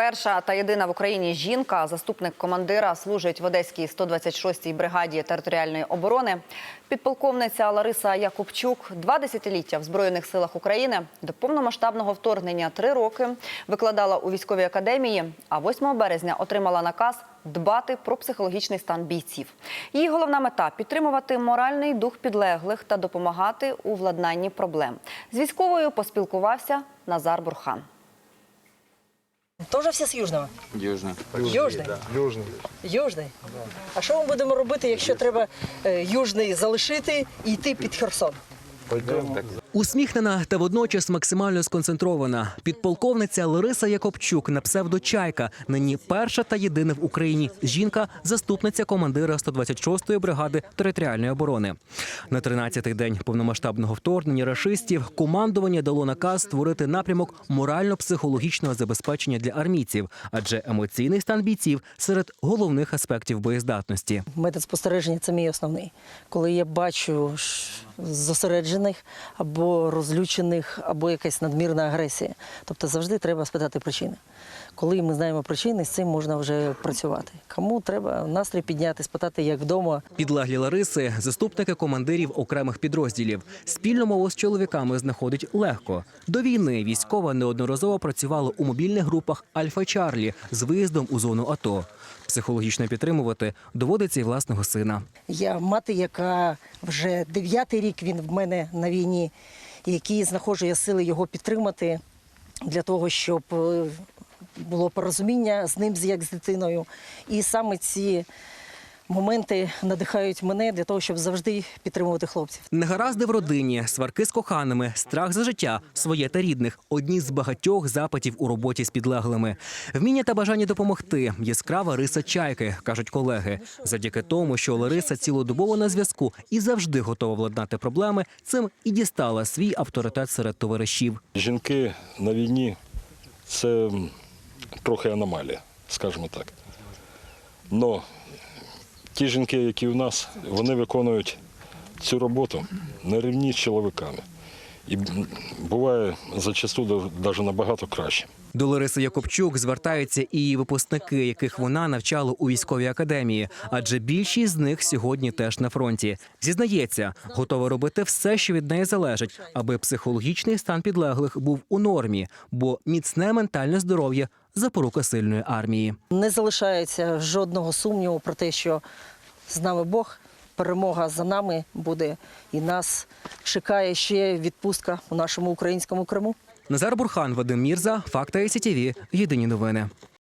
Перша та єдина в Україні жінка, заступник командира, служить в Одеській 126-й бригаді територіальної оборони. Підполковниця Лариса Якубчук два десятиліття в Збройних силах України до повномасштабного вторгнення три роки викладала у військовій академії, а 8 березня отримала наказ дбати про психологічний стан бійців. Її головна мета підтримувати моральний дух підлеглих та допомагати у владнанні проблем. З військовою поспілкувався Назар Бурхан. Тоже все з Южного? Южний. Южний? Южний. Южний? А що ми будемо робити, якщо треба е, Южний залишити і йти під Херсон? Пойдемо. Усміхнена та водночас максимально сконцентрована. Підполковниця Лариса Якобчук на псевдо Чайка. Нині перша та єдина в Україні жінка, заступниця командира 126-ї бригади територіальної оборони. На 13-й день повномасштабного вторгнення рашистів командування дало наказ створити напрямок морально-психологічного забезпечення для армійців, адже емоційний стан бійців серед головних аспектів боєздатності. Метод спостереження це мій основний. Коли я бачу зосереджених або розлючених, або якась надмірна агресія. Тобто завжди треба спитати причини. Коли ми знаємо причини, з цим можна вже працювати. Кому треба настрій підняти, спитати, як вдома, Підлеглі Лариси, заступники командирів окремих підрозділів. Спільну мову з чоловіками знаходить легко. До війни військова неодноразово працювала у мобільних групах Альфа Чарлі з виїздом у зону АТО. Психологічно підтримувати доводиться й власного сина. Я мати, яка вже дев'ятий рік він в мене на війні, і який знаходжу сили його підтримати для того, щоб е, було порозуміння з ним, як з дитиною. І саме ці моменти надихають мене для того, щоб завжди підтримувати хлопців. Негаразди в родині, сварки з коханими, страх за життя, своє та рідних одні з багатьох запитів у роботі з підлеглими. Вміння та бажання допомогти яскрава риса чайки, кажуть колеги. Завдяки тому, що Лариса цілодобово на зв'язку і завжди готова владнати проблеми, цим і дістала свій авторитет серед товаришів. Жінки на війні це трохи аномалія, скажімо так. Но ті жінки, які у нас, вони виконують цю роботу на рівні з чоловіками. І буває зачасту навіть набагато краще. До Лариси Якобчук звертаються і випускники, яких вона навчала у військовій академії, адже більшість з них сьогодні теж на фронті. Зізнається, готова робити все, що від неї залежить, аби психологічний стан підлеглих був у нормі, бо міцне ментальне здоров'я запорука сильної армії. Не залишається жодного сумніву про те, що з нами Бог, перемога за нами буде, і нас чекає ще відпустка у нашому українському Криму. Назар Бурхан, Вадим Мірза, Факта СІТІВІ. Єдині новини.